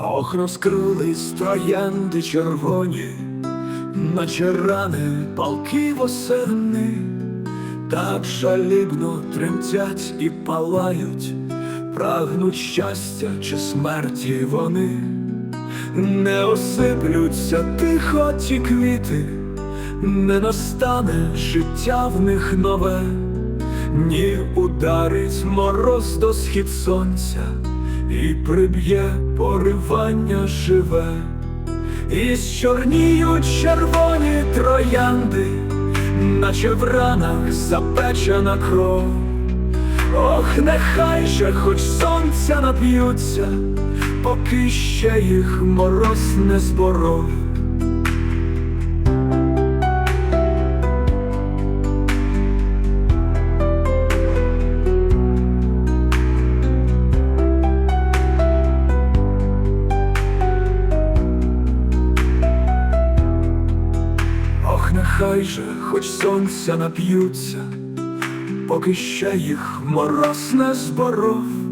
Ох, розкрились троянди червоні, наче рани палки восени, так жалібно тремтять і палають, прагнуть щастя чи смерті вони, не осиплються тихо ті квіти, не настане життя в них нове, ні ударить мороз до схід сонця і приб'є поривання живе, і чорніють червоні троянди, наче в ранах запечена кров. Ох, нехай же хоч сонця нап'ються, поки ще їх мороз не зборов. Ох, нехай же хоч сонця нап'ються, поки ще їх мороз не зборов.